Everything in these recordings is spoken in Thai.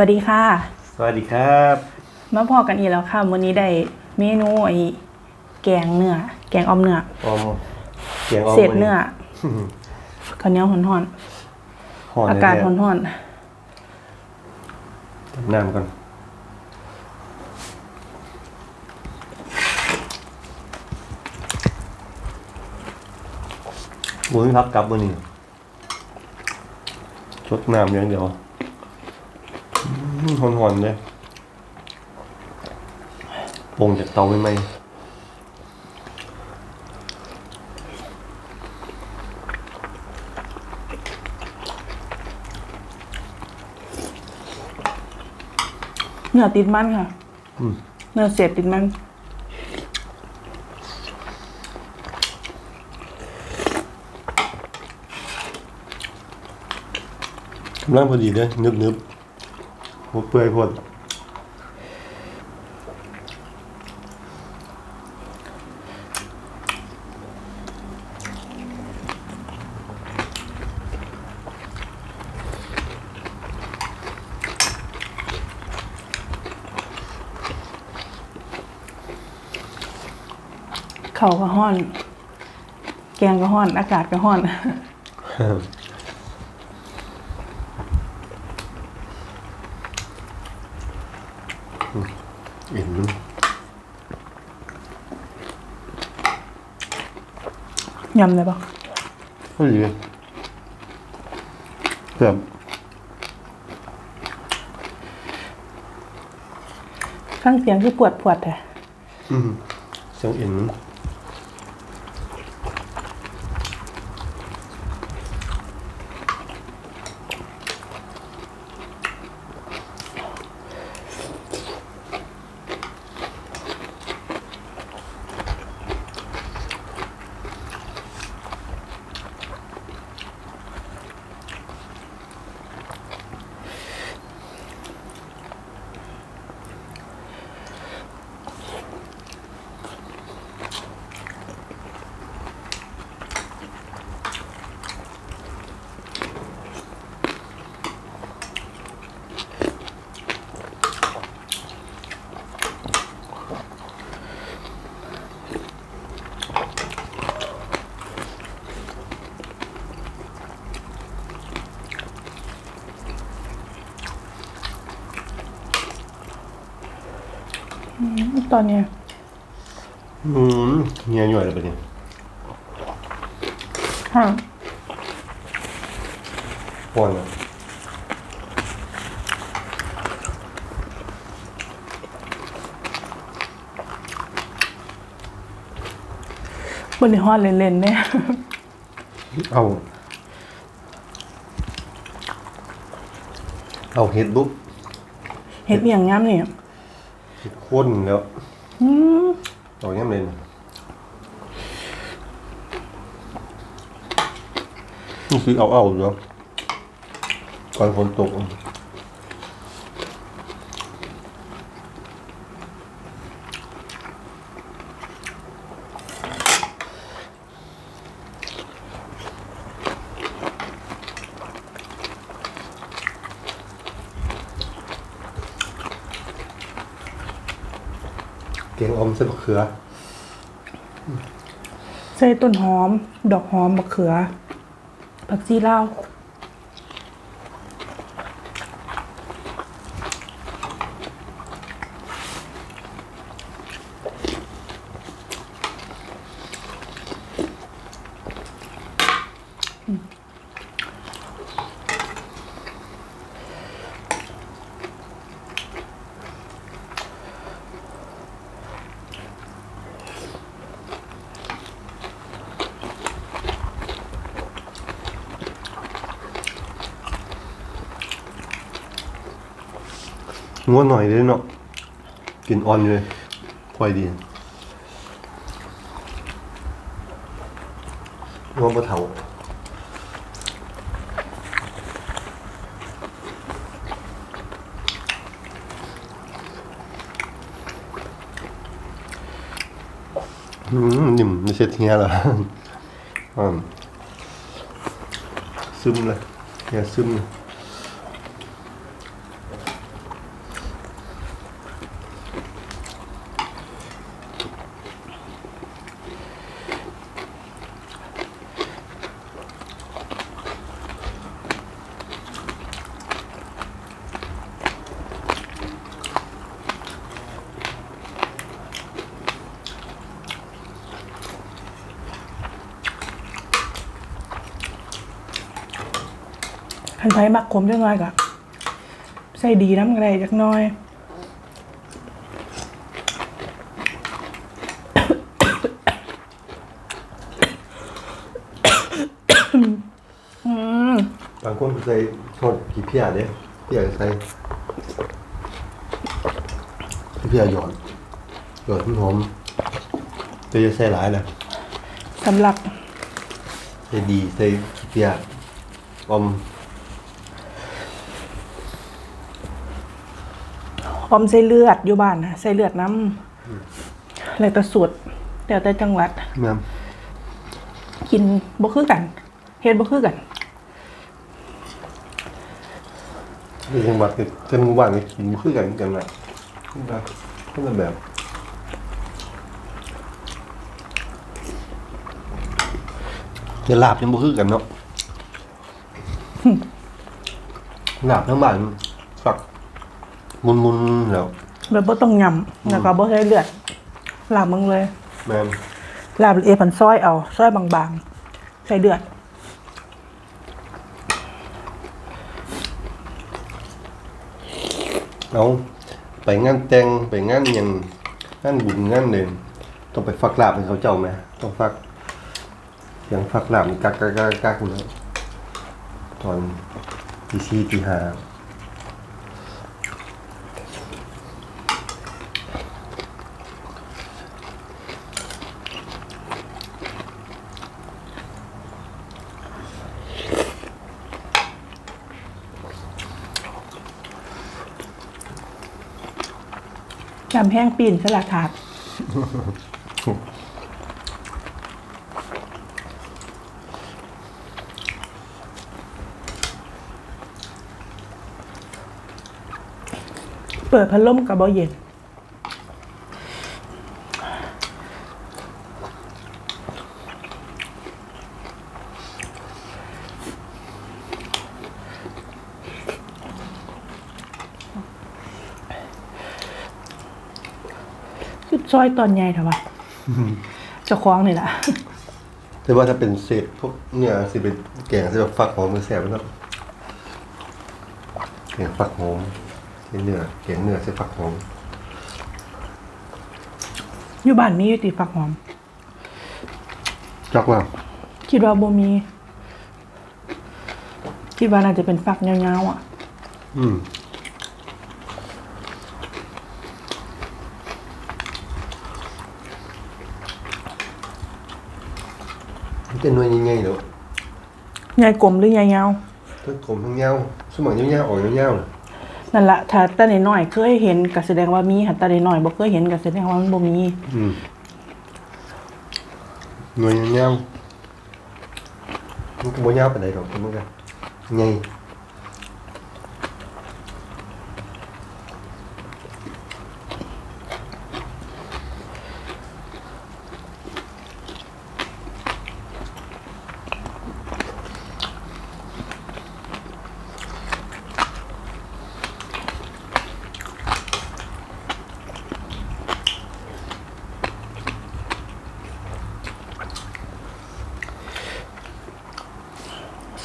วัสดีค่ะ สวัสดีครับ มาพอกันอีกแล้วค่ะ วันนี้ได้เมนูไอ้แกงเนื้อ แกงออมเนื้อออมเสียงออมเศษเนื้อข้าวเหนียวห่อนห่อนๆอากาศห่อนๆน้ำก่อนหมุนพักกลับมือนี่ชดน้ำอย่างเดียว อืมห่อนๆเลยปงจากเตาไม่ไหมๆเนื้อติดมันค่ะอืมเนื้อเสียบติดมันกำลังพอดีเลยนึบๆ หัวเปื่อยพดเข่าวก็ห้อน แกงก็ห้อน อากาศก็ห้อน เห็นมัน ยำเลยปะพอดีแบบฟังเสียงคือปวดปวดๆแท้อืมเสียงเอ็น ตอนเนี้ยอืมเงียหน่อยเลยปะเนี่ยห้างป้อนอะบนในห้อนเล่นๆเนี่ยเอาเอาเห็ดบุ๊บเห็ดอหย่างงามเนี่ย ผิดคนแล้วต่อยังเลยนี่คือเอาเอาๆแล้วก่อนฝนตก เกงอมเส้นมะเขือ ใส่ต้นหอม ดอกหอมมะเขือผักชีลาว งวนหน่อยเลยเนาะกลินอ่อนเลยพอยดีงวนปลาเถาอืมนิ่มไม่ใช่เทียเหรออืมซึมเลยเนี่ยซึมเลย นไผมักขมจักหน่อยก็ใส่ดีน้ำกระไรจักหน้อยอืมบางคนก็ใส่ทอดกี่เพียเด้เพียก็ใส่เพียหยอดหยอดหอมๆแต่จะใส่หลายนะสำหรับใส่ดีใส่ขี้เพียอม ออมใส่เลือดอยู่บ้านนะใส่เลือดน้ำแล้วแต่สูตรแล้วแต่จังหวัด แม่นกินบ่คือกันเฮ็ดบ่คือกันในจังหวัดนี่จังหวัดนี่กินบ่คือกันกันน่ะนะคนละแบบจะลาบยังบ่คือกันเนาะลาบทั้งบ้านฝัก มุนๆแล้วแบบบ่ต้องยำแล้วก็บ่ใส่เลือดลาบมึงเลยแม่นลาบเอพันซอยเอาซอยบางๆใส่เลือดเอาไปงานแต่งไปงานหยังงานบุญงานหนึ่งต้องไปฟักลาบให้เขาเจ้าไหมต้องฟักอย่างฟักลาบนี่กักกักกักกักอยู่แล้วตอนตีสี่ตีห้า ยำแห้งปีนสลัดถาดเปิดพัดลมกับเบาเย็น ซอยตอนใหญ่เถอะวะเจะคล้าของนี่แหละแต่ว่าถ้าเป็นเศษพวกเนี่ยสิเป็นแกงสิแบบฟักหอมมือแสบนะครับแกงฟักหอมใช้เนื้อแกงเนื้อใช้ฟักหอมอยู่บ้านมีอยู่ติฝักหอมจักว่าคิดว่าบ่มีคิดว่าน่าจะเป็นฝักยาวๆอะ อืม เป็นหน่วยใหญ่ๆเนาะใหญ่กลมหรือใหญ่ยาวทั้งกลมทั้งยาวสมองยาวๆออกยาวๆน่ะนั่นละถ้าตาน้อยๆเคยเห็นก็แสดงว่ามีถ้าตาน้อยๆบ่เคยเห็นก็แสดงว่ามันบ่มีอืมหน่วยยาวมันก็บ่ยาวปานใดดอกมันก็ใหญ่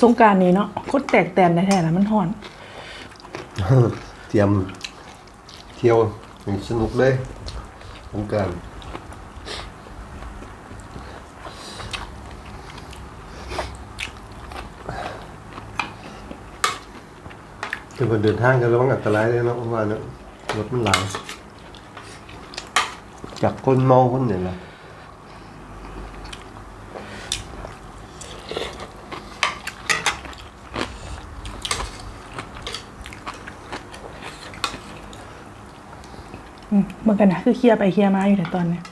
สงกรารนี้เนาะคตรแตกแตนแท้ๆนะมันฮ้อน เตรียมเที่ยวอย่างสนุกเลยสงกรารเป็นคนเดินทางกันระวังอันตรายเลยเนาะเพราะว่าเนาะรถมันหลายจากคนเมาคนเนี่ยแหละ เหมือนกันนะคือเคลียร์ไปเคลียร์มาอยู่แต่ตอนเนี้ย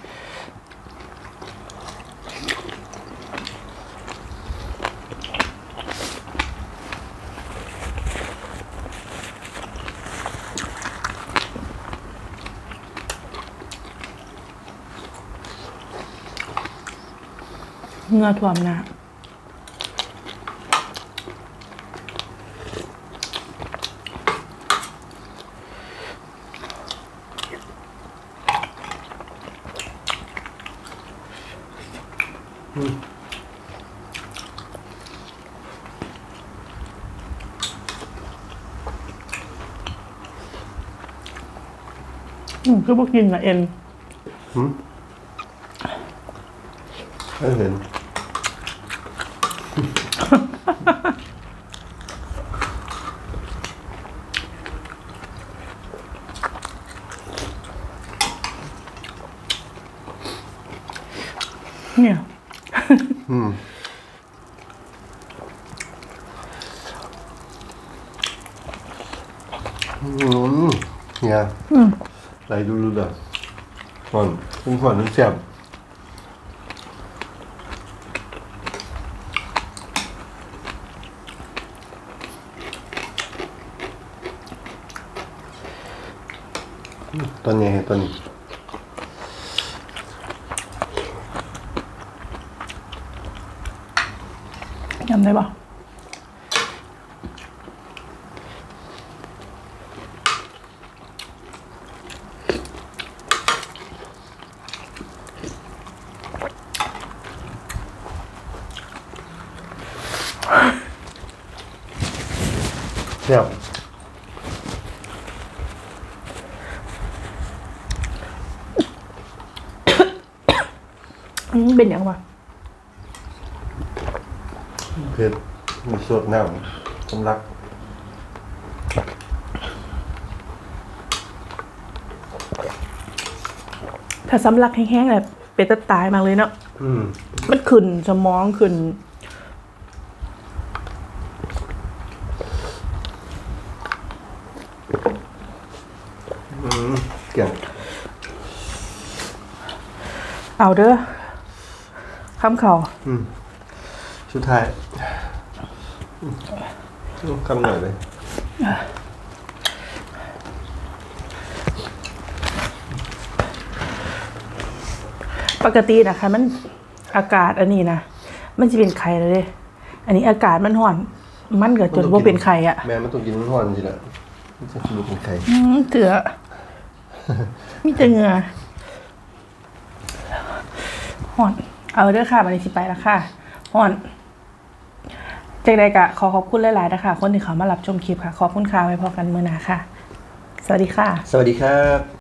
เงือท่วมหน้า คือพวกกินอะเอ็นหืมไม่เห็น เนี่ย อืมอืมเนี่ย อืม ไหลดูดูเลยก่อนขึ้นก่อนนึกแซ่บตอนนี้ตอนนี้ยำได้ปะ แซ่บ อืมเป็นอย่างวะเผ็ดมีสดน้ำสำลักถ้าสำลักแห้งๆแบบเป็นตะตายมากเลยเนาะอืมมันขึ้นสมองขึ้น อืมเกี่ยงเอาเด้อ คำเข่าอืมสุดท้ายอืมคำหน่อยเลยปกตินะคะมันอากาศอันนี้นะมันจะเป็นไข่เลยเด้อันนี้อากาศมันห่อน มันก็จนว่าเป็นไข่อะแม่มันต้องกินมันห่อนจริงๆแหละมันจะกินเป็นไข่อืมเถื่อมีแต่เหงื่อห่อน เอาเด้อค่ะวันนี้สิไปแล้วค่ะห่อนจากใดกะขอขอบคุณหลายๆนะคะ คนที่เขามารับชมคลิปค่ะ ขอบคุณค่ะไว้พอกันเมื่อหนาค่ะ สวัสดีค่ะ สวัสดีครับ